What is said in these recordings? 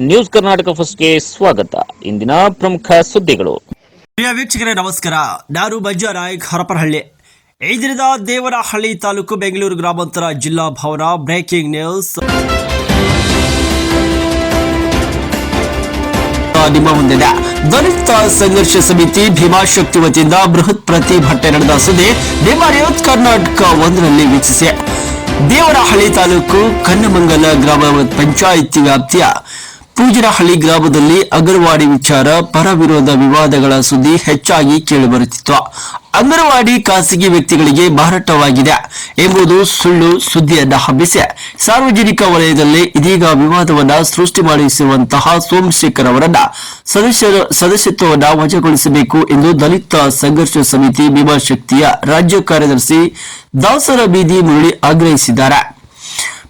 News Karnataka ಫಸ್ಟ್ಗೆ ಸ್ವಾಗತ. ಇಂದಿನ ಪ್ರಮುಖ ಸುದ್ದಿಗಳು. ಪ್ರಿಯ ವೀಕ್ಷಕರೇ, ನಮಸ್ಕಾರ. ನಾನು ಮಂಜು ನಾಯಕ್ ಹರಪನಹಳ್ಳಿ. ಈ ದಿನದ ತಾಲೂಕು ಬೆಂಗಳೂರು ಗ್ರಾಮಾಂತರ ಜಿಲ್ಲಾ ಭವನ ಬ್ರೇಕಿಂಗ್ ನ್ಯೂಸ್. ನಿಮ್ಮ ಮುಂದಿದೆ ದಲಿತ ಸಂಘರ್ಷ ಸಮಿತಿ ಭೀಮಾಶಕ್ತಿ ವತಿಯಿಂದ ಬೃಹತ್ ಪ್ರತಿಭಟನೆ ನಡೆದ ಸುದ್ದಿ ನಿಮ್ಮ ನ್ಯೂಸ್ ಕರ್ನಾಟಕ ಒಂದರಲ್ಲಿ ವೀಕ್ಷಿಸಿ. ದೇವರಹಳ್ಳಿ ತಾಲೂಕು ಕನ್ನಮಂಗಲ ಗ್ರಾಮ ಪಂಚಾಯಿತಿ ವ್ಯಾಪ್ತಿಯ ಪೂಜನಹಳ್ಳಿ ಗ್ರಾಮದಲ್ಲಿ ಅಂಗನವಾಡಿ ವಿಚಾರ, ಪರ ವಿರೋಧ ವಿವಾದಗಳ ಸುದ್ದಿ ಹೆಚ್ಚಾಗಿ ಕೇಳಿಬರುತ್ತಿತ್ತು. ಅಂಗನವಾಡಿ ಖಾಸಗಿ ವ್ಯಕ್ತಿಗಳಿಗೆ ಮಾರಾಟವಾಗಿದೆ ಎಂಬುದು ಸುಳ್ಳು ಸುದ್ದಿಯನ್ನ ಹಬ್ಬಿಸಿ. ಸಾರ್ವಜನಿಕ ವಲಯದಲ್ಲಿ ಇದೀಗ ವಿವಾದವನ್ನ ಸೃಷ್ಟಿ ಮಾಡಿಸುವಂತಹ ಸೋಮಶೇಖರ್ ಅವರನ್ನ ಸದಸ್ಯರ ಸದಸ್ಯತ್ವವನ್ನ ವಜಾಗೊಳಿಸಬೇಕು ಎಂದು ದಲಿತ ಸಂಘರ್ಷ ಸಮಿತಿ ಭೀಮಾಶಕ್ತಿಯ ರಾಜ್ಯ ಕಾರ್ಯದರ್ಶಿ ದಾಸರ ಬೀದಿ ಮುರಳಿ ಆಗ್ರಹಿಸಿದ್ದಾರೆ.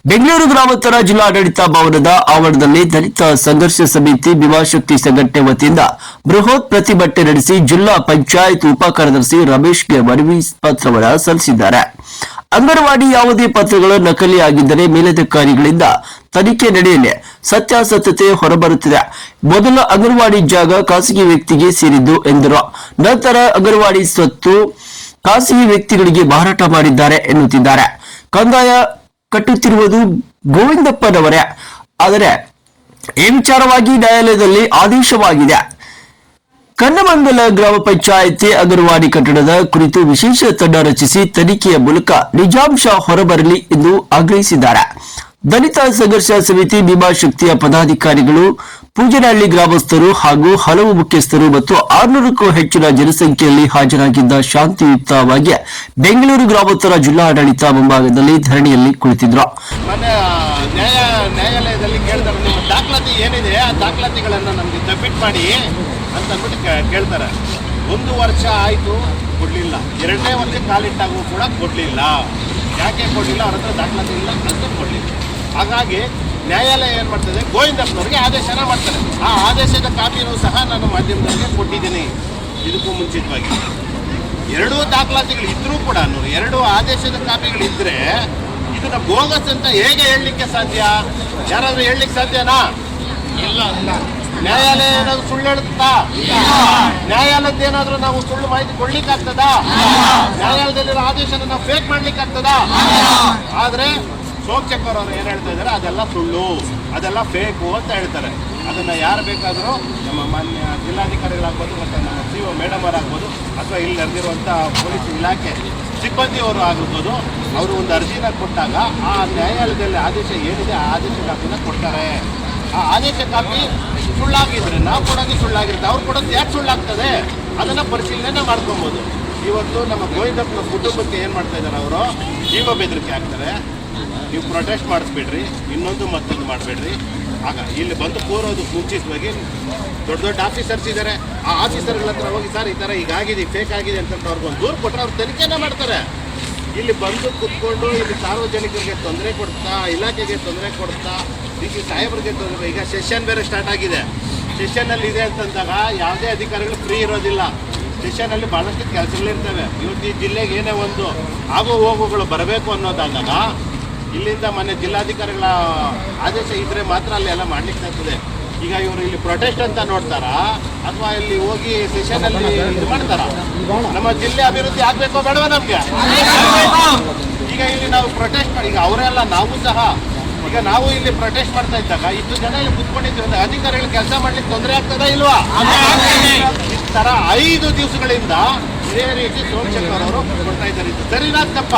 ಬೆಂಗಳೂರು ಗ್ರಾಮಾಂತರ ಜಿಲ್ಲಾಡಳಿತ ಭವನದ ಆವರಣದಲ್ಲಿ ದಲಿತ ಸಂಘರ್ಷ ಸಮಿತಿ ಭೀಮಾಶಕ್ತಿ ಸಂಘಟನೆ ವತಿಯಿಂದ ಬೃಹತ್ ಪ್ರತಿಭಟನೆ ನಡೆಸಿ ಜಿಲ್ಲಾ ಪಂಚಾಯತ್ ಉಪ ಕಾರ್ಯದರ್ಶಿ ರಮೇಶ್ಗೆ ಮನವಿ ಪತ್ರವನ್ನು ಸಲ್ಲಿಸಿದ್ದಾರೆ. ಅಂಗನವಾಡಿ ಯಾವುದೇ ಪತ್ರಗಳು ನಕಲಿ ಆಗಿದ್ದರೆ ಮೇಲಧಿಕಾರಿಗಳಿಂದ ತನಿಖೆ ನಡೆಯಲಿ. ಸತ್ಯಾಸತ್ಯತೆ ಹೊರಬರುತ್ತಿದೆ. ಮೊದಲ ಅಂಗನವಾಡಿ ಜಾಗ ಖಾಸಗಿ ವ್ಯಕ್ತಿಗೆ ಸೇರಿದ್ದು ಎಂದರು. ನಂತರ ಅಂಗನವಾಡಿ ಸ್ವತ್ತು ಖಾಸಗಿ ವ್ಯಕ್ತಿಗಳಿಗೆ ಮಾರಾಟ ಮಾಡಿದ್ದಾರೆ ಎನ್ನುತ್ತಿದ್ದಾರೆ. ಕಂದಾಯ ಕಟ್ಟುತ್ತಿರುವುದು ಗೋವಿಂದಪ್ಪನವರೇ. ಆದರೆ ಈ ವಿಚಾರವಾಗಿ ನ್ಯಾಯಾಲಯದಲ್ಲಿ ಆದೇಶವಾಗಿದೆ. ಕನ್ನಮಂಗಲ ಗ್ರಾಮ ಪಂಚಾಯಿತಿ ಅಂಗನವಾಡಿ ಕಟ್ಟಡದ ಕುರಿತು ವಿಶೇಷ ತಂಡ ರಚಿಸಿ ತನಿಖೆಯ ಮೂಲಕ ನಿಜಾಂಶ ಹೊರಬರಲಿ ಎಂದು ಆಗ್ರಹಿಸಿದ್ದಾರೆ. ದಲಿತ ಸಂಘರ್ಷ ಸಮಿತಿ ಭೀಮಾಶಕ್ತಿಯ ಪದಾಧಿಕಾರಿಗಳು ಪೂಜನಹಳ್ಳಿ ಗ್ರಾಮಸ್ಥರು ಹಾಗೂ ಹಲವು ಮುಖ್ಯಸ್ಥರು ಮತ್ತು ಆರ್ನೂರಕ್ಕೂ ಹೆಚ್ಚಿನ ಜನಸಂಖ್ಯೆಯಲ್ಲಿ ಹಾಜರಾಗಿದ್ದ ಶಾಂತಿಯುತವಾಗಿ ಬೆಂಗಳೂರು ಗ್ರಾಮಾಂತರ ಜಿಲ್ಲಾಡಳಿತ ಮುಂಭಾಗದಲ್ಲಿ ಧರಣಿಯಲ್ಲಿ ಕುಳಿತಿದ್ರು. ನ್ಯಾಯಾಲಯದಲ್ಲಿ ದಾಖಲಾತಿ ಏನಿದೆ, ಆ ದಾಖಲಾತಿಗಳನ್ನು ನಮಗೆ ಸಬ್ಮಿಟ್ ಮಾಡಿ ಅಂತ ಅಂದ್ಬಿಟ್ಟು ಕೇಳ್ತಾರೆ. ಒಂದು ವರ್ಷ ಆಯಿತು, ಕೊಡಲಿಲ್ಲ. ಎರಡನೇ ವರ್ಷ ಕಾಲಿಟ್ಟಾಗೂ ಕೂಡ ಕೊಡಲಿಲ್ಲ. ಯಾಕೆ ಕೊಡಲಿಲ್ಲ? ಅವ್ರ ಹತ್ರ ದಾಖಲಾತಿ ಇಲ್ಲ ಅಂತ ಕೊಡಲಿಲ್ಲ. ಹಾಗಾಗಿ ನ್ಯಾಯಾಲಯ ಏನು ಮಾಡ್ತದೆ? ಗೋವಿಂದಪ್ಪನವ್ರಿಗೆ ಆದೇಶನ ಮಾಡ್ತಾರೆ. ಆ ಆದೇಶದ ಕಾಪಿಯನ್ನು ಸಹ ನಾನು ಮಾಧ್ಯಮದವರಿಗೆ ಕೊಟ್ಟಿದ್ದೀನಿ. ಇದಕ್ಕೂ ಮುಂಚಿತವಾಗಿ. ಎರಡೂ ದಾಖಲಾತಿಗಳು ಇದ್ರೂ ಕೂಡ ಎರಡು ಆದೇಶದ ಕಾಪಿಗಳಿದ್ರೆ ಇದನ್ನ ಬೋಗಸ್ ಅಂತ ಹೇಗೆ ಹೇಳಲಿಕ್ಕೆ ಸಾಧ್ಯ? ಯಾರಾದರೂ ಹೇಳಲಿಕ್ಕೆ ಸಾಧ್ಯನಾ? ಇಲ್ಲ ನ್ಯಾಯಾಲಯ ಏನಾದರೂ ಸುಳ್ಳು ಹೇಳುತ್ತಾ? ನ್ಯಾಯಾಲಯದ ಏನಾದ್ರೂ ನಾವು ಸುಳ್ಳು ಮಾಹಿತಿ ಕೊಡ್ಲಿಕ್ಕೆ ಆಗ್ತದಾ ನ್ಯಾಯಾಲಯದಲ್ಲಿರೋ ಆದೇಶನ ನಾವು ಫೇಕ್ ಮಾಡ್ಲಿಕ್ಕೆ ಆಗ್ತದಾ ಚಕ್ಕರ್ ಅವರು ಏನು ಹೇಳ್ತಾ ಇದ್ದಾರೆ ಅದೆಲ್ಲ ಸುಳ್ಳು, ಅದೆಲ್ಲ ಫೇಕು ಅಂತ ಹೇಳ್ತಾರೆ. ಅದನ್ನ ಯಾರು ಬೇಕಾದರೂ ನಮ್ಮ ಮಾನ್ಯ ಜಿಲ್ಲಾಧಿಕಾರಿಗಳಾಗ್ಬೋದು ಮತ್ತು ನಮ್ಮ ಸಿ ಒ ಮೇಡಮ್ ಅವರಾಗ್ಬೋದು ಅಥವಾ ಇಲ್ಲಿ ನಡೆದಿರುವಂಥ ಪೊಲೀಸ್ ಇಲಾಖೆ ಸಿಬ್ಬಂದಿಯವರು ಆಗಿರ್ಬೋದು, ಅವರು ಒಂದು ಅರ್ಜಿನ ಕೊಟ್ಟಾಗ ಆ ನ್ಯಾಯಾಲಯದಲ್ಲಿ ಆದೇಶ ಏನಿದೆ ಆ ಆದೇಶ ಕಾಪಿನ ಕೊಡ್ತಾರೆ. ಆ ಆದೇಶ ಕಾಪಿ ಸುಳ್ಳಾಗಿದ್ರೆ ನಾವು ಕೊಡೋದು ಸುಳ್ಳಾಗಿರುತ್ತೆ. ಅವ್ರು ಕೊಡೋದು ಯಾಕೆ ಸುಳ್ಳಾಗ್ತದೆ? ಅದನ್ನ ಪರಿಶೀಲನೆ ಮಾಡ್ಕೊಬೋದು. ಇವತ್ತು ನಮ್ಮ ಗೋವಿಂದಪ್ಪನ ಕುಟುಂಬಕ್ಕೆ ಏನು ಮಾಡ್ತಾ ಇದ್ದಾರೆ ಅವರು? ಜೀವ ಬೆದರಿಕೆ ಹಾಕ್ತಾರೆ. ನೀವು ಪ್ರೊಟೆಸ್ಟ್ ಮಾಡಿಸ್ಬೇಡ್ರಿ, ಇನ್ನೊಂದು ಮತ್ತೊಂದು ಮಾಡಬೇಡ್ರಿ. ಆಗ ಇಲ್ಲಿ ಬಂದು ಕೂರೋದು ಸೂಚಿಸುವಾಗಿ ದೊಡ್ಡ ದೊಡ್ಡ ಆಫೀಸರ್ಸ್ ಇದ್ದಾರೆ ಆ ಆಫೀಸರ್ಗಳ ಹತ್ರ ಹೋಗಿ, ಸರ್, ಈ ಥರ ಹೀಗಾಗಿದೆ ಫೇಕ್ ಆಗಿದೆ ಅಂತ ಅವ್ರಿಗೊಂದು ದೂರು ಕೊಟ್ಟರೆ ಅವ್ರು ತನಿಖೆನ ಮಾಡ್ತಾರೆ. ಇಲ್ಲಿ ಬಂದು ಕುತ್ಕೊಂಡು ಇಲ್ಲಿ ಸಾರ್ವಜನಿಕರಿಗೆ ತೊಂದರೆ ಕೊಡ್ತಾ, ಇಲಾಖೆಗೆ ತೊಂದರೆ ಕೊಡ್ತಾ, ಡಿ ಸಿ ಸಾಹೇಬರಿಗೆ ತೊಂದರೆ ಈಗ ಸೆಷನ್ ಬೇರೆ ಸ್ಟಾರ್ಟ್ ಆಗಿದೆ. ಸೆಷನ್ನಲ್ಲಿ ಇದೆ ಅಂತಂದಾಗ ಯಾವುದೇ ಅಧಿಕಾರಿಗಳು ಫ್ರೀ ಇರೋದಿಲ್ಲ. ಸೆಷನಲ್ಲಿ ಭಾಳಷ್ಟು ಕೆಲಸಗಳಿರ್ತವೆ. ಇವತ್ತು ಈ ಜಿಲ್ಲೆಗೆ ಏನೇ ಒಂದು ಆಗು ಹೋಗುಗಳು ಬರಬೇಕು ಅನ್ನೋದಾದಾಗ ಇಲ್ಲಿಂದ ಮನೆ ಜಿಲ್ಲಾಧಿಕಾರಿಗಳ ಆದೇಶ ಇದ್ರೆ ಮಾತ್ರ ಅಲ್ಲಿ ಎಲ್ಲ ಮಾಡ್ಲಿಕ್ಕೆ ಆಗ್ತದೆ. ಈಗ ಇವರು ಇಲ್ಲಿ ಪ್ರೊಟೆಸ್ಟ್ ಅಂತ ನೋಡ್ತಾರಾ? ಅಥವಾ ಇಲ್ಲಿ ಹೋಗಿ ಸೆಷನ್ ಅಲ್ಲಿ ಇದು ಮಾಡ್ತಾರಾ? ನಮ್ಮ ಜಿಲ್ಲೆ ಅಭಿವೃದ್ಧಿ ಆಗ್ಬೇಕೋ ಬೇಡವ ನಮ್ಗೆ? ಈಗ ಇಲ್ಲಿ ನಾವು ಪ್ರೊಟೆಸ್ಟ್ ಮಾಡಿ, ಈಗ ಅವರೆಲ್ಲ ನಾವು ಸಹ. ಈಗ ನಾವು ಇಲ್ಲಿ ಪ್ರೊಟೆಸ್ಟ್ ಮಾಡ್ತಾ ಇದ್ದಾಗ ಇಷ್ಟು ಜನ ಇಲ್ಲಿ ಕುತ್ಕೊಂಡಿದ್ದೀವಿ ಅಧಿಕಾರಿಗಳು ಕೆಲಸ ಮಾಡ್ಲಿಕ್ಕೆ ತೊಂದರೆ ಆಗ್ತದಾ ಇಲ್ವಾ? ಈ ತರ ಐದು ದಿವಸಗಳಿಂದ ಇದೇ ರೀತಿ ಸೋಮಶೇಖರ್ ಅವರು ಕೊಡ್ತಾ ಇದ್ದಾರೆ. ಸರಿನಾಥ್ ಸರಿನಾ ತಪ್ಪ?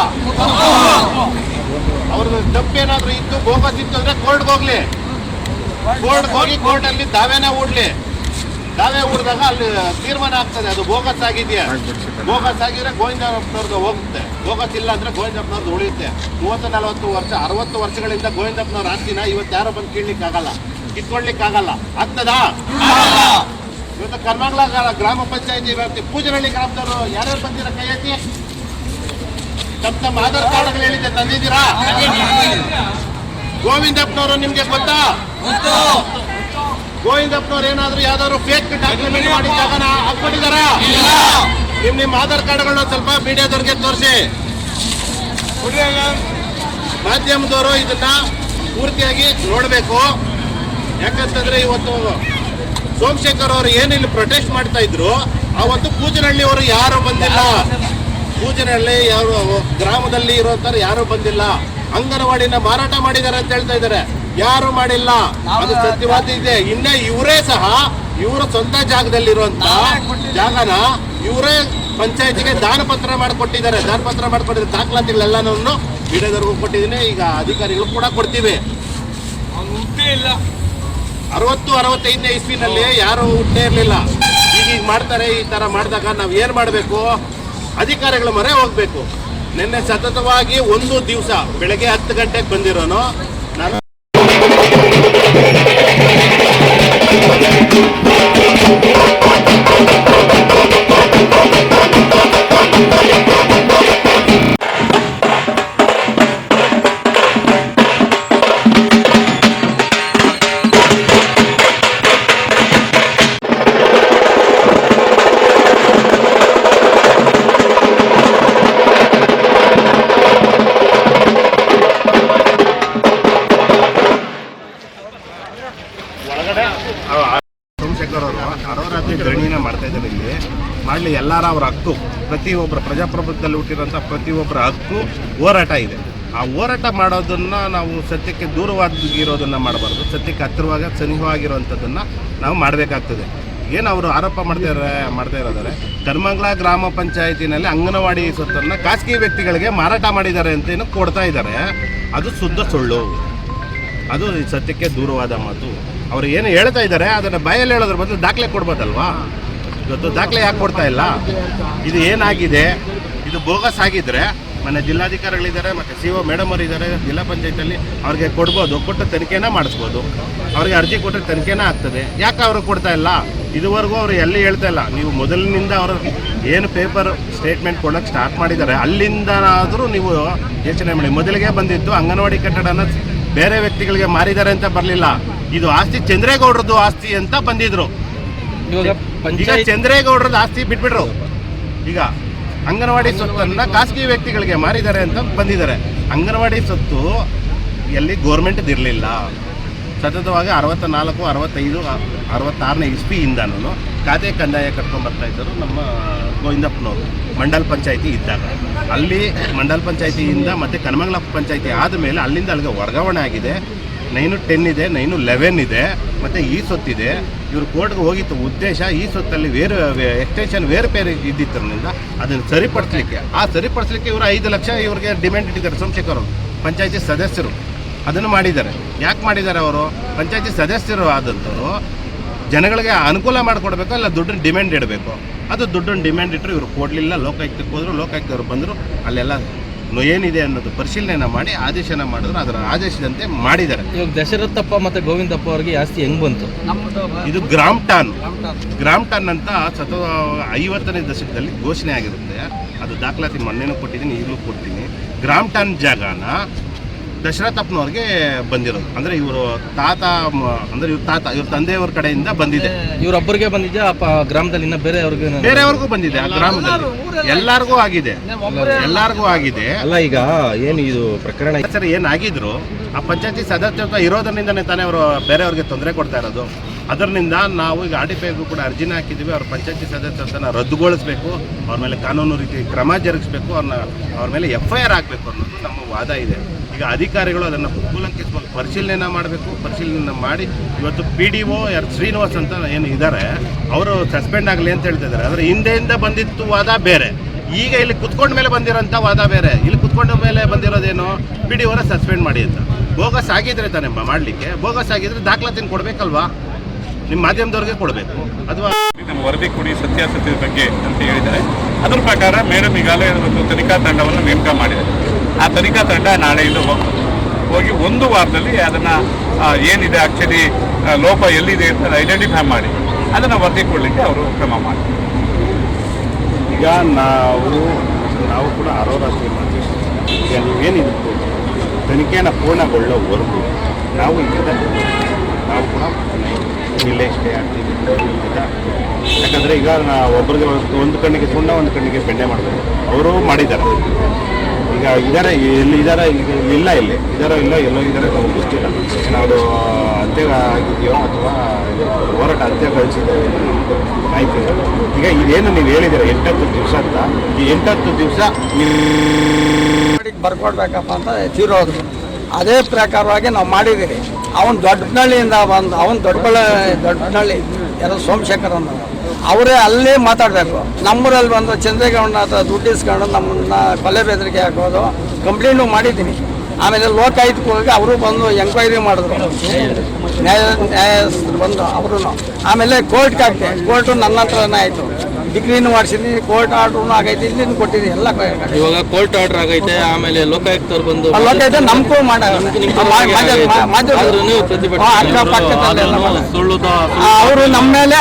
ಅವ್ರದ್ದು ತಪ್ಪೇನಾದ್ರೂ ಇತ್ತು ಬೋಗಸ್ ಇತ್ತು ಅಂದ್ರೆ ಕೋರ್ಟ್ಗೆ ಹೋಗ್ಲಿ. ಕೋರ್ಟ್ ಹೋಗಿ ಕೋರ್ಟ್ ಅಲ್ಲಿ ದಾವೆನೇ ಹೂಡ್ಲಿ. ದಾವೆ ಹೂಡಿದಾಗ ಅಲ್ಲಿ ತೀರ್ಮಾನ ಆಗ್ತದೆ ಅದು ಬೋಗಸ್ ಆಗಿದೆಯಾ? ಬೋಗಸ್ ಆಗಿದ್ರೆ ಗೋವಿಂದಪ್ಪನವ್ರದ್ದು ಹೋಗುತ್ತೆ. ಬೋಗಸ್ ಇಲ್ಲ ಅಂದ್ರೆ ಗೋವಿಂದಪ್ಪನವ್ರದ್ದು ಉಳಿಯುತ್ತೆ. ಮೂವತ್ತು ನಲವತ್ತು ವರ್ಷ ಅರವತ್ತು ವರ್ಷಗಳಿಂದ ಗೋವಿಂದಪ್ಪನವ್ರ ಆಸ್ತಿನ ಇವತ್ತು ಯಾರೋ ಬಂದು ಕೀಳ್ಲಿಕ್ಕೆ ಆಗಲ್ಲ ಕಿತ್ಕೊಳ್ಲಿಕ್ಕೆ ಆಗಲ್ಲ ಆಗ್ತದಾ? ಇವತ್ತು ಕರ್ನಾಟಕ ಗ್ರಾಮ ಪಂಚಾಯತಿ ವ್ಯಾಪ್ತಿ ಪೂಜನಹಳ್ಳಿ ಗ್ರಾಮದವರು ಯಾರ್ಯಾರು ಬಂದಿರೋ ಕೈ ಎತ್ತಿ ತಮ್ಮ ತಮ್ಮ ಆಧಾರ್ ಕಾರ್ಡ್ಗಳು ಹೇಳಿದ್ದೆ, ತಂದಿದ್ದೀರಾ? ಗೋವಿಂದಪ್ಪನವರು ನಿಮ್ಗೆ ಗೊತ್ತಾ? ಗೋವಿಂದಪ್ಪನವ್ರು ಏನಾದ್ರು ಯಾವ್ದಾದ್ರು ಫೇಕ್ ಡಾಕ್ಯುಮೆಂಟ್ ಮಾಡಿ ಜಾಗನ ಹಾಕ್ಕೊಂಡಿದಾರ ನಿಮ್ ನಿಮ್ ಆಧಾರ್ ಕಾರ್ಡ್ಗಳನ್ನ ಸ್ವಲ್ಪ ಮೀಡಿಯಾದವ್ರಿಗೆ ತೋರಿಸಿ. ಮಾಧ್ಯಮದವರು ಇದನ್ನ ಪೂರ್ತಿಯಾಗಿ ನೋಡಬೇಕು. ಯಾಕಂತಂದ್ರೆ ಇವತ್ತು ಸೋಮಶೇಖರ್ ಅವರು ಏನಿಲ್ಲಿ ಪ್ರೊಟೆಸ್ಟ್ ಮಾಡ್ತಾ ಇದ್ರು, ಅವತ್ತು ಪೂಜನಹಳ್ಳಿ ಅವರು ಯಾರು ಬಂದಿಲ್ಲ. ಪೂಜನಹಳ್ಳಿ ಯಾರು ಗ್ರಾಮದಲ್ಲಿ ಇರೋಂಥವ್ರು ಯಾರು ಬಂದಿಲ್ಲ. ಅಂಗನವಾಡಿನ ಮಾರಾಟ ಮಾಡಿದ್ದಾರೆ ಅಂತ ಹೇಳ್ತಾ ಇದ್ದಾರೆ. ಯಾರು ಮಾಡಿಲ್ಲ? ಅದು ಸತ್ಯವಾದ ಇದೆ. ಇನ್ನೇ ಇವರೇ ಸಹ ಇವರ ಸ್ವಂತ ಜಾಗದಲ್ಲಿರುವಂತ ಜಾಗನ ಇವರೇ ಪಂಚಾಯತಿಗೆ ದಾನ ಪತ್ರ ಮಾಡಿಕೊಟ್ಟಿದ್ದಾರೆ. ದಾನ ಪತ್ರ ಮಾಡಿಕೊಟ್ಟಿದ್ದಾರೆ ದಾಖಲಾತಿಗಳೆಲ್ಲನೂ ಮೀಡಿಯಾದವ್ರಿಗೂ ಕೊಟ್ಟಿದ್ದೀನಿ. ಈಗ ಅಧಿಕಾರಿಗಳು ಕೂಡ ಕೊಡ್ತೀವಿ. ಅರವತ್ತು ಅರವತ್ತೈದನೇ ಇಸ್ವಿನಲ್ಲಿ ಯಾರು ಹುಟ್ಟೇ ಇರಲಿಲ್ಲ. ಈಗ ಈಗ ಮಾಡ್ತಾರೆ ಈ ತರ ಮಾಡಿದಾಗ ನಾವು ಏನ್ ಮಾಡಬೇಕು? ಅಧಿಕಾರಿಗಳ ಮೊರೆ ಹೋಗ್ಬೇಕು. ನಿನ್ನೆ ಸತತವಾಗಿ ಒಂದು ದಿವಸ ಬೆಳಗ್ಗೆ ಹತ್ತು ಗಂಟೆಗೆ ಬಂದಿರೋನು. ನಾನು ಪ್ರತಿಯೊಬ್ಬರ ಪ್ರಜಾಪ್ರಭುತ್ವದಲ್ಲಿ ಹುಟ್ಟಿರೋಂಥ ಪ್ರತಿಯೊಬ್ಬರ ಹಕ್ಕು ಹೋರಾಟ ಇದೆ. ಆ ಹೋರಾಟ ಮಾಡೋದನ್ನು ನಾವು ಸತ್ಯಕ್ಕೆ ದೂರವಾಗಿರೋದನ್ನು ಮಾಡಬಾರ್ದು. ಸತ್ಯಕ್ಕೆ ಹತ್ತಿರವಾಗ, ಸನಿಹವಾಗಿರುವಂಥದ್ದನ್ನು ನಾವು ಮಾಡಬೇಕಾಗ್ತದೆ. ಏನು ಅವರು ಆರೋಪ ಮಾಡ್ತಾ ಮಾಡ್ತಾ ಇರೋದಾರೆ ಕರ್ಮಂಗ್ಲ ಗ್ರಾಮ ಪಂಚಾಯತಿನಲ್ಲಿ ಅಂಗನವಾಡಿ ಸೊತ್ತನ್ನು ಖಾಸಗಿ ವ್ಯಕ್ತಿಗಳಿಗೆ ಮಾರಾಟ ಮಾಡಿದ್ದಾರೆ ಅಂತ ಏನು ಕೊಡ್ತಾ ಇದ್ದಾರೆ ಅದು ಶುದ್ಧ ಸುಳ್ಳು. ಅದು ಸತ್ಯಕ್ಕೆ ದೂರವಾದ ಮಾತು. ಅವರು ಏನು ಹೇಳ್ತಾ ಇದ್ದಾರೆ ಅದನ್ನು ಬಾಯಲ್ಲಿ ಹೇಳೋದ್ರ ಬದಲು ದಾಖಲೆ ಕೊಡ್ಬೋದಲ್ವಾ? ಇವತ್ತು ದಾಖಲೆ ಯಾಕೆ ಕೊಡ್ತಾ ಇಲ್ಲ. ಇದು ಏನಾಗಿದೆ? ಇದು ಬೋಗಸ್ ಆಗಿದ್ರೆ ಮನೆ ಜಿಲ್ಲಾಧಿಕಾರಿಗಳಿದ್ದಾರೆ, ಮತ್ತು ಸಿ ಒ ಮೇಡಮ್ ಅವರು ಇದ್ದಾರೆ ಜಿಲ್ಲಾ ಪಂಚಾಯತಲ್ಲಿ ಅವ್ರಿಗೆ ಕೊಡ್ಬೋದು, ಕೊಟ್ಟು ತನಿಖೆನ ಮಾಡಿಸ್ಬೋದು. ಅವ್ರಿಗೆ ಅರ್ಜಿ ಕೊಟ್ಟರೆ ತನಿಖೆನ ಆಗ್ತದೆ. ಯಾಕೆ ಅವರು ಕೊಡ್ತಾ ಇಲ್ಲ? ಇದುವರೆಗೂ ಅವರು ಎಲ್ಲಿ ಹೇಳ್ತಾ ಇಲ್ಲ. ನೀವು ಮೊದಲಿನಿಂದ ಅವರು ಏನು ಪೇಪರ್ ಸ್ಟೇಟ್ಮೆಂಟ್ ಕೊಡೋಕ್ಕೆ ಸ್ಟಾರ್ಟ್ ಮಾಡಿದ್ದಾರೆ, ಅಲ್ಲಿಂದನಾದರೂ ನೀವು ಯೋಚನೆ ಮಾಡಿ. ಮೊದಲಿಗೆ ಬಂದಿತ್ತು ಅಂಗನವಾಡಿ ಕಟ್ಟಡನ ಬೇರೆ ವ್ಯಕ್ತಿಗಳಿಗೆ ಮಾರಿದ್ದಾರೆ ಅಂತ ಬರಲಿಲ್ಲ. ಇದು ಆಸ್ತಿ ಚಂದ್ರೇಗೌಡರದ್ದು ಆಸ್ತಿ ಅಂತ ಬಂದಿದ್ರು. ಈಗ ಚಂದ್ರೇಗೌಡರದ ಆಸ್ತಿ ಬಿಟ್ಬಿಟ್ರು. ಈಗ ಅಂಗನವಾಡಿ ಸೊತ್ತನ್ನ ಖಾಸಗಿ ವ್ಯಕ್ತಿಗಳಿಗೆ ಮಾರಿದ್ದಾರೆ ಅಂತ ಬಂದಿದ್ದಾರೆ. ಅಂಗನವಾಡಿ ಸೊತ್ತು ಎಲ್ಲಿ ಗೋರ್ಮೆಂಟ್ ಇರಲಿಲ್ಲ. ಸತತವಾಗಿ ಅರವತ್ತ ನಾಲ್ಕು ಅರವತ್ತೈದು ಅರವತ್ತಾರನೇ ಇಸ್ವಿಯಿಂದನೂ ಖಾತೆ ಕಂದಾಯ ಕಟ್ಕೊಂಡು ಬರ್ತಾ ಇದ್ದರು ನಮ್ಮ ಗೋವಿಂದಪ್ಪನವರು ಮಂಡಲ್ ಪಂಚಾಯಿತಿ ಇದ್ದಾಗ. ಅಲ್ಲಿ ಮಂಡಲ್ ಪಂಚಾಯತಿಯಿಂದ ಮತ್ತು ಕನಮಂಗಲ ಪಂಚಾಯತಿ ಆದಮೇಲೆ ಅಲ್ಲಿಂದ ಅಲ್ಲಿಗೆ ವರ್ಗಾವಣೆ ಆಗಿದೆ. ನೈನು ಟೆನ್ ಇದೆ ನೈನು ಲೆವೆನ್ ಇದೆ ಮತ್ತು ಈ ಸೊತ್ತಿದೆ ಇವರು ಕೋರ್ಟ್ಗೆ ಹೋಗಿತ್ತು ಉದ್ದೇಶ ಈ ಸೊತ್ತಲ್ಲಿ ವೇರು ಎಕ್ಸ್ಟೆನ್ಷನ್ ಬೇರೆ ಬೇರೆ ಇದ್ದಿದ್ದರಿಂದ ಅದನ್ನು ಸರಿಪಡಿಸ್ಲಿಕ್ಕೆ. ಆ ಸರಿಪಡಿಸ್ಲಿಕ್ಕೆ ಇವರು ಐದು ಲಕ್ಷ ಇವರಿಗೆ ಡಿಮ್ಯಾಂಡ್ ಇಟ್ಟಿದ್ದಾರೆ ಸೋಮಶೇಖರ್ ಅವರು, ಪಂಚಾಯತಿ ಸದಸ್ಯರು. ಅದನ್ನು ಮಾಡಿದ್ದಾರೆ. ಯಾಕೆ ಮಾಡಿದ್ದಾರೆ ಅವರು? ಪಂಚಾಯತಿ ಸದಸ್ಯರು ಆದಂಥವ್ರು ಜನಗಳಿಗೆ ಅನುಕೂಲ ಮಾಡಿಕೊಡ್ಬೇಕು ಅಲ್ಲ ದುಡ್ಡನ್ನು ಡಿಮ್ಯಾಂಡ್ ಇಡಬೇಕು? ಅದು ದುಡ್ಡನ್ನು ಡಿಮ್ಯಾಂಡ್ ಇಟ್ಟರು ಇವರು ಕೊಡಲಿಲ್ಲ ಲೋಕಾಯುಕ್ತಕ್ಕೆ ಹೋದರು, ಲೋಕಾಯುಕ್ತವ್ರು ಬಂದರು, ಅಲ್ಲೆಲ್ಲ ಏನಿದೆ ಅನ್ನೋದು ಪರಿಶೀಲನೆ ಮಾಡಿ ಆದೇಶನ ಮಾಡಿದ್ರು ಅದರ ಆದೇಶದಂತೆ ಮಾಡಿದ್ದಾರೆ. ಇವಾಗ ದಶರಥಪ್ಪ ಮತ್ತೆ ಗೋವಿಂದಪ್ಪ ಅವ್ರಿಗೆ ಜಾಸ್ತಿ ಆಸ್ತಿ ಹೆಂಗ್ ಬಂತು? ಇದು ಗ್ರಾಮ್ ಟಾನ್. ಗ್ರಾಮ್ ಟಾನ್. ಅಂತ ಸತ ಐವತ್ತನೇ ದಶಕದಲ್ಲಿ ಘೋಷಣೆ ಆಗಿರುತ್ತೆ. ಅದು ದಾಖಲಾತಿ ಮೊನ್ನೆನೂ ಕೊಟ್ಟಿದ್ದೀನಿ ಈಗಲೂ ಕೊಡ್ತೀನಿ. ಗ್ರಾಮ್ ಟಾನ್ ಜಾಗನ ದಶರಥಪ್ಪನವ್ರಿಗೆ ಬಂದಿರೋದು. ಅಂದರೆ ಇವರು ತಾತ ಮ- ಅಂದ್ರೆ ಇವ್ರ ತಾತ ಇವ್ರ ತಂದೆಯವ್ರ ಕಡೆಯಿಂದ ಬಂದಿದೆ. ಇವ್ರೊಬ್ಬರಿಗೆ ಬಂದಿದ್ದೆ ಅಪ್ಪ ಗ್ರಾಮದಲ್ಲಿ ಇನ್ನ ಬೇರೆ ಅವ್ರಿಗೆ ಬೇರೆಯವ್ರಿಗೂ ಬಂದಿದೆ ಆ ಗ್ರಾಮದಲ್ಲಿ. ಎಲ್ಲಾರ್ಗೂ ಆಗಿದೆ. ಎಲ್ಲಾರ್ಗೂ ಆಗಿದೆ. ಅಲ್ಲ ಈಗ ಏನು ಇದು ಪ್ರಕರಣ? ಸರ್ ಏನಾಗಿದ್ರು ಆ ಪಂಚಾಯತಿ ಸದಸ್ಯತ್ವ ಇರೋದರಿಂದನೇ ತಾನೇ ಅವರು ಬೇರೆಯವ್ರಿಗೆ ತೊಂದರೆ ಕೊಡ್ತಾ ಇರೋದು. ಅದರಿಂದ ನಾವು ಈಗ ಆರ್ ಕೂಡ ಅರ್ಜಿನ ಹಾಕಿದ್ದೀವಿ. ಅವ್ರ ಪಂಚಾಯತಿ ಸದಸ್ಯತ್ವನ ರದ್ದುಗೊಳಿಸಬೇಕು. ಅವ್ರ ಮೇಲೆ ಕಾನೂನು ರೀತಿ ಕ್ರಮ ಜರುಗಿಸಬೇಕು. ಅವ್ರನ್ನ ಅವ್ರ ಮೇಲೆ ಎಫ್ ಐ ಆರ್ ಆಗಬೇಕು ಅನ್ನೋದು ನಮ್ಮ ವಾದ ಇದೆ. ಈಗ ಅಧಿಕಾರಿಗಳು ಅದನ್ನು ಕೂಲಂಕಿಸಬೇಕು ಪರಿಶೀಲನೆ ಮಾಡಬೇಕು. ಪರಿಶೀಲನೆ ಮಾಡಿ ಇವತ್ತು ಪಿ ಡಿ ಒ ಯಾರು ಶ್ರೀನಿವಾಸ್ ಅಂತ ಏನು ಇದ್ದಾರೆ ಅವರು ಸಸ್ಪೆಂಡ್ ಆಗಲಿ ಅಂತ ಹೇಳ್ತಿದ್ದಾರೆ ಆದರೆ ಹಿಂದೆಯಿಂದ ಬಂದಿತ್ತು ವಾದ ಬೇರೆ. ಈಗ ಇಲ್ಲಿ ಕುತ್ಕೊಂಡ ಮೇಲೆ ಬಂದಿರೋಂಥ ವಾದ ಬೇರೆ. ಇಲ್ಲಿ ಕುತ್ಕೊಂಡ ಮೇಲೆ ಬಂದಿರೋದೇನು? ಪಿ ಡಿ ಒರ ಸಸ್ಪೆಂಡ್ ಮಾಡಿ ಅಂತ. ಬೋಗಸ್ ಆಗಿದ್ರೆ ತಾನೆ ಮಾಡಲಿಕ್ಕೆ. ಬೋಗಸ್ ಆಗಿದ್ರೆ ದಾಖಲಾತಿನ ಕೊಡಬೇಕಲ್ವಾ? ನಿಮ್ಮ ಮಾಧ್ಯಮದವ್ರಿಗೆ ಕೊಡಬೇಕು. ಅಥವಾ ನಮ್ಮ ವರದಿ ಕೊಡಿ ಸತ್ಯಾಸತ್ಯದ ಬಗ್ಗೆ ಅಂತ ಹೇಳಿದ್ದಾರೆ. ಅದ್ರ ಪ್ರಕಾರ ಮೇಡಮ್ ಈಗಾಗಲೇ ಒಂದು ತನಿಖಾ ತಂಡವನ್ನು ನೇಮಕ ಮಾಡಿದೆ ಆ ತನಿಖಾ ತಂಡ ನಾಳೆಯಿಂದ ಹೋಗ್ತದೆ ಹೋಗಿ ಒಂದು ವಾರದಲ್ಲಿ ಅದನ್ನು ಏನಿದೆ ಆಕ್ಚುಲಿ ಲೋಪ ಎಲ್ಲಿದೆ ಅಂತ ಐಡೆಂಟಿಫೈ ಮಾಡಿ ಅದನ್ನು ವರದಿ ಕೊಡಲಿಕ್ಕೆ ಅವರು ಕ್ರಮ ಮಾಡಿ. ಈಗ ನಾವು ನಾವು ಕೂಡ ಅರೋರಾತ್ರಿ ಮಾಡ್ತೀವಿ ಈಗ ನೀವೇನಿದು ತನಿಖೆನ ಪೂರ್ಣಗೊಳ್ಳೋವರೆಗೂ ನಾವು ಇಲ್ಲದ ನಾವು ಕೂಡ ಆಗ್ತೀವಿ. ಯಾಕಂದರೆ ಈಗ ನಾ ಒಬ್ಬರಿಗೆ ಒಂದು ಕಣ್ಣಿಗೆ ಸುಣ್ಣ, ಒಂದು ಕಣ್ಣಿಗೆ ಬೆಣ್ಣೆ ಮಾಡಬೇಕು. ಅವರು ಮಾಡಿದ್ದಾರೆ. ಈಗ ಇದಾರೆ ಇಲ್ಲಿ ಇದಾರೆ, ಈಗ ಇಲ್ಲ ಇಲ್ಲಿ. ಇದಾರೋ ಇಲ್ಲ, ಎಲ್ಲೋ ನಮ್ಗೆ ಗೊತ್ತಿಲ್ಲ. ನಾವು ಅಂತ್ಯ ಆಗಿದೆಯೋ ಅಥವಾ ಹೋರಾಟ ಅಂತ್ಯ ಕಳಿಸಿದ್ದೇವೆ ಆಯ್ತು. ಈಗ ಇದೇನು ನೀವು ಹೇಳಿದ್ದೀರ, ಎಂಟತ್ತು ದಿವಸ ಅಂತ? ಈ ಎಂಟತ್ತು ದಿವಸ ನೀವು ಬರ್ಕೊಡ್ಬೇಕಪ್ಪ ಅಂತ ತೀರೋದ್ರು ಅದೇ ಪ್ರಕಾರವಾಗಿ ನಾವು ಮಾಡಿದ್ದೀವಿ ಅವನು ದೊಡ್ಡನಹಳ್ಳಿಯಿಂದ ಬಂದು ಅವನು ದೊಡ್ಡಬಳ್ಳ ದೊಡ್ಡನಹಳ್ಳಿ, ಯಾರೋ ಸೋಮಶೇಖರ್ ಅನ್ನೋ ಅವರೇ ಅಲ್ಲೇ ಮಾತಾಡಬೇಕು. ನಮ್ಮೂರಲ್ಲಿ ಬಂದು ಚಂದ್ರೇಗೌಡನ ಹತ್ರ ದುಡ್ಡು ಇಸ್ಕೊಂಡು ನಮ್ಮನ್ನ ಕೊಲೆ ಬೆದರಿಕೆ ಹಾಕೋದು ಕಂಪ್ಲೇಂಟು ಮಾಡಿದ್ದೀನಿ. ಆಮೇಲೆ ಲೋಕಾಯುಕ್ತಕ್ಕೆ ಹೋಗಿ ಅವರು ಬಂದು ಎಂಕ್ವೈರಿ ಮಾಡಿದ್ರು. ನ್ಯಾಯ ನ್ಯಾಯಸ್ಥರು ಬಂದು ಅವರು ಆಮೇಲೆ ಕೋರ್ಟ್ಗೆ ಹಾಕ್ತೆ ಕೋರ್ಟು ನನ್ನ ಹತ್ರನೇ ಆಯಿತು. ಡಿಗ್ರಿನೂ ಮಾಡಿಸಿದ್ನಿ ಕೋರ್ಟ್ ಆರ್ಡರ್ ಆಗೈತೆ ಇಲ್ಲಿನೂ ಕೊಟ್ಟಿದ್ದೀನಿ ಎಲ್ಲ ಇವಾಗ ಕೋರ್ಟ್ ಆರ್ಡರ್ ಆಗೈತೆ ಆಮೇಲೆ ಲೋಕಾಯುಕ್ತರು ಬಂದು ಲೋಕಾಯುಕ್ತ ನಮ್ಗೂ ಅವರು ನಮ್ಮ ಮೇಲೆ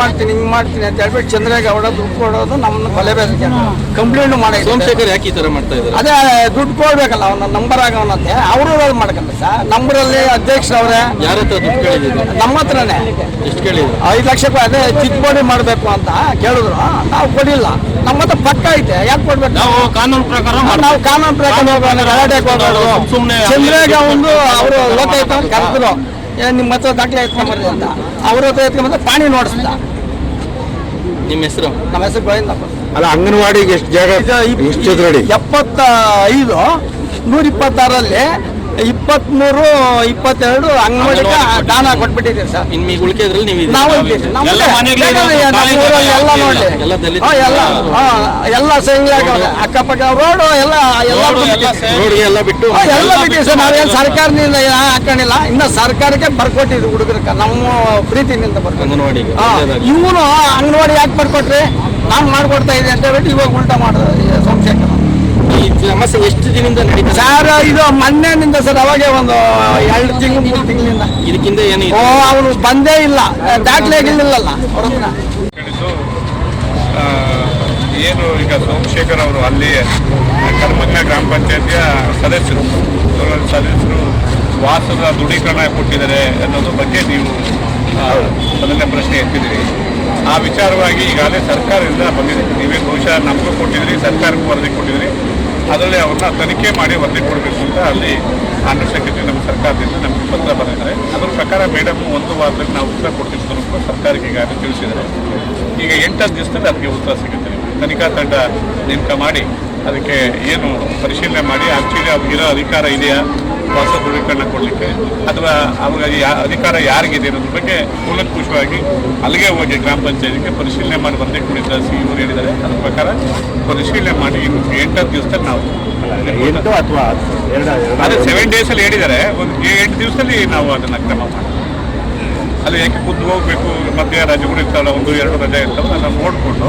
ಮಾಡ್ತೀನಿ ಹಿಂಗ್ ಮಾಡ್ತೀನಿ ಅಂತ ಹೇಳ್ಬಿಟ್ಟು ಚಂದ್ರೇಗೌಡ ದುಡ್ಡು ಕೊಡೋದು ನಮ್ಮನ್ನ ಕೊಲೆ ಬೆದರಿಕೆ ಕಂಪ್ಲೇಂಟ್ ಮಾಡಿ ಸೋಮಶೇಖರ್ ಯಾಕೆ ಈ ತರ ಮಾಡ್ತಾ ಇದ್ದಾರೆ? ಅದೇ ದುಡ್ಡು ಕೊಡ್ಬೇಕಲ್ಲ ಅವನ ನಂಬರ್ ಆಗವನಂತೆ. ಅವರು ಮಾಡ್ಕಲ್ಲ ಸರ್ ನಂಬರಲ್ಲಿ ಅಧ್ಯಕ್ಷರವ್ರೆ. ಯಾರ ಹತ್ರ ದುಡ್ಡು ಕೇಳಿದ್ರು ನಮ್ಮ ಹತ್ರನೇ. ಎಷ್ಟು ಕೇಳಿದ್ರು ಐದು ಲಕ್ಷ ರೂಪಾಯಿ ಅದೇ ಚಿಕ್ಕಬೋಡಿ ಮಾಡಬೇಕು ಅಂತ ಕೇಳಿದ್ರು. ನಾವು ಕೊಡಿಲ್ಲ ನಮ್ಮ ಹತ್ರ ಪಕ್ಕ ಐತೆ. ಯಾಕೆ ಕೊಡ್ಬೇಕು? ನಾವು ಕಾನೂನು ಪ್ರಕಾರ ನಾವು ಕಾನೂನು ಪ್ರಕಾರ ಹೋಗೋಣ ಗಲಾಟೆ ಕೊಡೋದು ಸುಮ್ಮನೆ ಚಂದ್ರೇಗ ಒಂದು ಅವರು ಲೋಕಾಯುಕ್ತ ಕರೆದ್ರು ಏ, ನಿಮ್ಮ ಹತ್ರ ದಾಖಲೆ ಎತ್ಕೊಂಡ್ಬರ್ರಿ ಅಂತ. ಅವ್ರ ಹತ್ರ ಮತ್ತೆ ಪಾಣಿ ನೋಡಿಸ್ದ ನಿಮ್ಮ ಹೆಸರು? ನಮ್ಮ ಹೆಸರು ಗೋವಿಂದಪ್ಪ. ಅಲ್ಲ ಅಂಗನವಾಡಿಗೆ ಎಷ್ಟು ಜಾಗ ಎಷ್ಟು ಎಪ್ಪತ್ತ ಐದು ನೂರ ಇಪ್ಪತ್ತಾರಲ್ಲಿ ಇಪ್ಪತ್ಮೂರು ಇಪ್ಪತ್ತೆರಡು ಅಂಗನವಾಡಿಗೆ ದಾನ ಕೊಟ್ಬಿಟ್ಟಿದ್ದೀರಿ ಸರ್. ಇನ್ ಈಗ ಉಳಿಕೆದ್ರಲ್ಲಿ ನೀವು ಇದ್ದೀರಿ. ನಾವು ಇದ್ದೀವಿ. ನಮ್ಮ ಎಲ್ಲ ಮನೆಗಳು ಬೇಕಾದ್ರೆ ಊರಲ್ಲಿ ಎಲ್ಲ ನೋಡಿ. ಎಲ್ಲ ದಲಿತ ಹಾ, ಎಲ್ಲ ಹಾ, ಎಲ್ಲ ಸಂಘ ಅಕ್ಕಪಕ್ಕ ರೋಡು ಎಲ್ಲ ಎಲ್ಲ ರೋಡು ಎಲ್ಲ ಬಿಟ್ಟಿದ್ದೀವಿ. ರೋಡ್ಗೆ ಎಲ್ಲ ಬಿಟ್ಟು ಹಾ, ಎಲ್ಲ ಸರ್. ನಾವೇನು ಸರ್ಕಾರದಿಂದ ಏನು ಹಾಕೊಂಡಿಲ್ಲ. ಇನ್ನು ಸರ್ಕಾರಕ್ಕೆ ಬರ್ಕೊಟ್ಟಿದ್ವಿ ಹುಡುಗರಕ್ಕೆ. ನಮ್ಮ ಪ್ರೀತಿನಿಂದ ಬರ್ಕೊಂಡು ಅಂಗನವಾಡಿಗೆ. ಒಳ್ಳೆದಾಗ್ಲಿ. ಇವನು ಅಂಗನವಾಡಿ ಯಾಕೆ ಬರ್ಕೊಟ್ರಿ? ನಾನು ಮಾಡ್ಕೊಡ್ತಾ ಇದ್ದೆ ಅಂತ ಹೇಳ್ಬಿಟ್ಟು ಇವಾಗ ಉಲ್ಟಾ ಮಾಡಿದ್ರೆ ಸಂಶಯ ಸೋಮಶೇಖರ್ ಈ ಸಮಸ್ಯೆ ಎಷ್ಟು ದಿನದಿಂದ ನಡೀತದೆ ಸರ್ ಇದು ಮೊನ್ನೆನಿಂದ ಸರ್ ಅವಾಗೆ ಒಂದು ಎರಡು ತಿಂಗಳು ಮೂರು ತಿಂಗಳಿಂದ. ಇದಕ್ಕಿಂತ ಏನು ಓ ಅವನು ಬಂದೇ ಇಲ್ಲ. ದಾಖಲೆಗಳಿಲ್ಲಲ್ಲ ಏನು ಈಗ ಸೋಮಶೇಖರ್ ಅವರು ಅಲ್ಲಿ ಕರ್ಮಜ್ಞ ಗ್ರಾಮ ಪಂಚಾಯತಿಯ ಸದಸ್ಯರು ಸದಸ್ಯರು ವಾಸದ ದೃಢೀಕರಣ ಕೊಟ್ಟಿದ್ದಾರೆ ಅನ್ನೋದ್ರ ಬಗ್ಗೆ ನೀವು ಅದನ್ನೇ ಮೊದಲನೇ ಪ್ರಶ್ನೆ ಎತ್ತಿದ್ದೀರಿ. ಆ ವಿಚಾರವಾಗಿ ಈಗಾಗಲೇ ಸರ್ಕಾರದಿಂದ ಬಂದಿದೆ. ನೀವೇ ಬಹುಶಃ ನಮಗೂ ಕೊಟ್ಟಿದ್ರಿ ಸರ್ಕಾರಕ್ಕೂ ವರದಿ ಕೊಟ್ಟಿದ್ದೀರಿ. ಅದರಲ್ಲಿ ಅವ್ರನ್ನ ತನಿಖೆ ಮಾಡಿ ವರದಿ ಕೊಡಬೇಕು ಅಂತ ಅಲ್ಲಿ ಆನುಷಂಗಿಕೆ ನಮ್ಮ ಸರ್ಕಾರದಿಂದ ನಮಗೆ ಪತ್ರ ಬಂದಿದ್ದಾರೆ. ಅದರ ಪ್ರಕಾರ ಮೇಡಮ್ ಒಂದು ವಾರದಲ್ಲಿ ನಾವು ಉತ್ತರ ಕೊಡ್ತೀವಿ ಅಂತ ಸರ್ಕಾರಕ್ಕೆ ಈಗಾಗಲೇ ತಿಳಿಸಿದ್ದಾರೆ. ಈಗ ಎಂಟತ್ತು ದಿವಸದಲ್ಲಿ ಅದಕ್ಕೆ ಉತ್ತರ ಸಿಗುತ್ತೆ ತನಿಖಾ ತಂಡ ನೇಮಕ ಮಾಡಿ ಅದಕ್ಕೆ ಏನು ಪರಿಶೀಲನೆ ಮಾಡಿ, ಆಕ್ಚುಲಿ ಅವ್ರಿಗಿರೋ ಅಧಿಕಾರ ಇದೆಯಾ? ಹೊಸ ದೃಢೀಕರಣ ಕೊಡಲಿಕ್ಕೆ ಅಥವಾ ಅವ್ರ ಯಾ ಅಧಿಕಾರ ಯಾರಿಗಿದೆ ಅನ್ನೋದ್ರ ಬಗ್ಗೆ ಕೂಲಂಕುಷವಾಗಿ ಅಲ್ಲಿಗೆ ಹೋಗಿ ಗ್ರಾಮ ಪಂಚಾಯತಿಗೆ ಪರಿಶೀಲನೆ ಮಾಡಿ ಬಂದೇ ಕೊಡಿದ್ದ ಸಿ ಇವರು ಹೇಳಿದ್ದಾರೆ. ಅದ್ರ ಪ್ರಕಾರ ಪರಿಶೀಲನೆ ಮಾಡಿ ಎಂಟತ್ತು ದಿವಸದಲ್ಲಿ ನಾವು ಎಂಟು ಅಥವಾ ಅದೇ ಸೆವೆನ್ ಡೇಸಲ್ಲಿ ಹೇಳಿದ್ದಾರೆ. ಒಂದು ಎಂಟು ದಿವಸದಲ್ಲಿ ನಾವು ಅದನ್ನು ಕ್ರಮ ಮಾಡ್ತೀವಿ ಅಲ್ಲಿ ಯಾಕೆ ಕುದ್ದು ಹೋಗಬೇಕು? ಮಧ್ಯೆ ರಜೆ ಇರ್ತಾವಲ್ಲ ಒಂದು ಎರಡು ರಜೆ ಇರ್ತಾವೆ ಅದನ್ನು ನೋಡಿಕೊಂಡು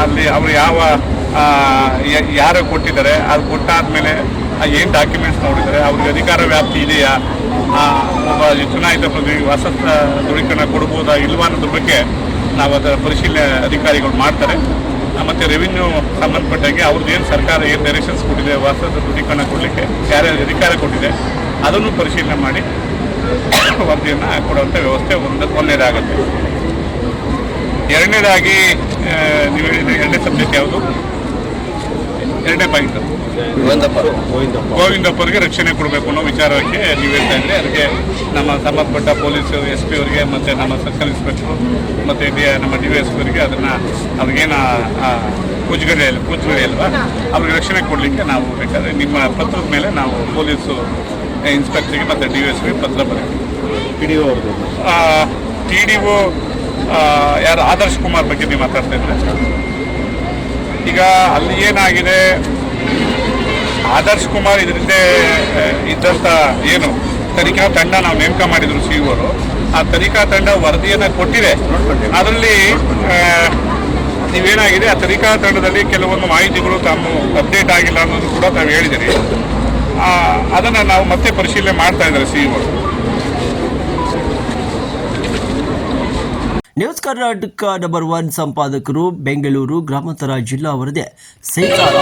ಅಲ್ಲಿ ಅವರು ಯಾವ ಯಾರು ಕೊಟ್ಟಿದ್ದಾರೆ ಅದು ಕೊಟ್ಟಾದ್ಮೇಲೆ ಏನು ಡಾಕ್ಯುಮೆಂಟ್ಸ್ ನೋಡಿದರೆ, ಅವ್ರಿಗೆ ಅಧಿಕಾರ ವ್ಯಾಪ್ತಿ ಇದೆಯಾ? ಒಬ್ಬ ಚುನಾಯಿತ ಪ್ರತಿ ವಸತ ದೃಢೀಕರಣ ಕೊಡ್ಬೋದಾ ಇಲ್ವಾ ಅನ್ನೋದ್ರ ಬಗ್ಗೆ ನಾವು ಅದರ ಪರಿಶೀಲನೆ ಅಧಿಕಾರಿಗಳು ಮಾಡ್ತಾರೆ. ಮತ್ತು ರೆವಿನ್ಯೂ ಸಂಬಂಧಪಟ್ಟಂಗೆ ಅವ್ರದ್ದು ಏನು ಸರ್ಕಾರ ಏನು ಡೈರೆಕ್ಷನ್ಸ್ ಕೊಟ್ಟಿದೆ ವಾಸದ ದೃಢೀಕರಣ ಕೊಡಲಿಕ್ಕೆ ಯಾರ್ಯಾರು ಅಧಿಕಾರ ಕೊಟ್ಟಿದೆ, ಅದನ್ನು ಪರಿಶೀಲನೆ ಮಾಡಿ ವರದಿಯನ್ನು ಕೊಡುವಂಥ ವ್ಯವಸ್ಥೆ ಒಂದು ಒಂದನೇದಾಗುತ್ತೆ. ಎರಡನೇದಾಗಿ ನೀವು ಎರಡನೇ ಸಬ್ಜೆಕ್ಟ್ ಯಾವುದು? ಎರಡನೇ ಪಾಯಿಂಟ್ ಗೋವಿಂದಪ್ಪರಿಗೆ ರಕ್ಷಣೆ ಕೊಡಬೇಕು ಅನ್ನೋ ವಿಚಾರಕ್ಕೆ ನೀವು ಹೇಳ್ತಾ ಇದ್ರಿ ಅದಕ್ಕೆ ನಮ್ಮ ಸಂಬಂಧಪಟ್ಟ ಪೊಲೀಸ್ ಎಸ್ ಪಿ ಅವರಿಗೆ ಮತ್ತು ನಮ್ಮ ಸರ್ಕಲ್ ಇನ್ಸ್ಪೆಕ್ಟರ್ ಮತ್ತು ನಮ್ಮ ಡಿ ಎಸ್ ಪಿ ಅವರಿಗೆ ಅದನ್ನು ಅವ್ರಿಗೇನು ಪೂಜೆಗಡೆ ಪೂಜೆಗಡೆ ಅಲ್ವಾ? ಅವ್ರಿಗೆ ರಕ್ಷಣೆ ಕೊಡಲಿಕ್ಕೆ ನಾವು ಬೇಕಾದ್ರೆ ನಿಮ್ಮ ಪತ್ರದ ಮೇಲೆ ನಾವು ಪೊಲೀಸು ಇನ್ಸ್ಪೆಕ್ಟರ್ಗೆ ಮತ್ತು ಡಿ ಎಸ್ ಪಿ ಪತ್ರ ಬರೀ ಅವ್ರದ್ದು. ಟಿ ಡಿ ಒ ಯಾರು? ಆದರ್ಶ್ ಕುಮಾರ್ ಬಗ್ಗೆ ನೀವು ಮಾತಾಡ್ತಾ ಇದ್ರೆ. ಈಗ ಅಲ್ಲಿ ಏನಾಗಿದೆ? ಆದರ್ಶ್ ಕುಮಾರ್ ಇದರಿಂದ ಇದ್ದಂಥ ಏನು ತನಿಖಾ ತಂಡ ನಾವು ನೇಮಕ ಮಾಡಿದ್ರು ಸಿ ಅವರು ಆ ತನಿಖಾ ತಂಡ ವರದಿಯನ್ನು ಕೊಟ್ಟಿದೆ. ಅದರಲ್ಲಿ ನೀವೇನಾಗಿದೆ? ಆ ತನಿಖಾ ತಂಡದಲ್ಲಿ ಕೆಲವೊಂದು ಮಾಹಿತಿಗಳು ತಾವು ಅಪ್ಡೇಟ್ ಆಗಿಲ್ಲ ಅನ್ನೋದು ಕೂಡ ತಾವು ಹೇಳಿದಿರಿ. ಅದನ್ನು ನಾವು ಮತ್ತೆ ಪರಿಶೀಲನೆ ಮಾಡ್ತಾ ಇದ್ದಾರೆ ಸಿ ಅವರು ನ್ಯೂಸ್ ಕರ್ನಾಟಕ ನಂಬರ್ ಒನ್ ಸಂಪಾದಕರು ಬೆಂಗಳೂರು ಗ್ರಾಮಾಂತರ ಜಿಲ್ಲಾ ವರದಿ ಸೈತಾರ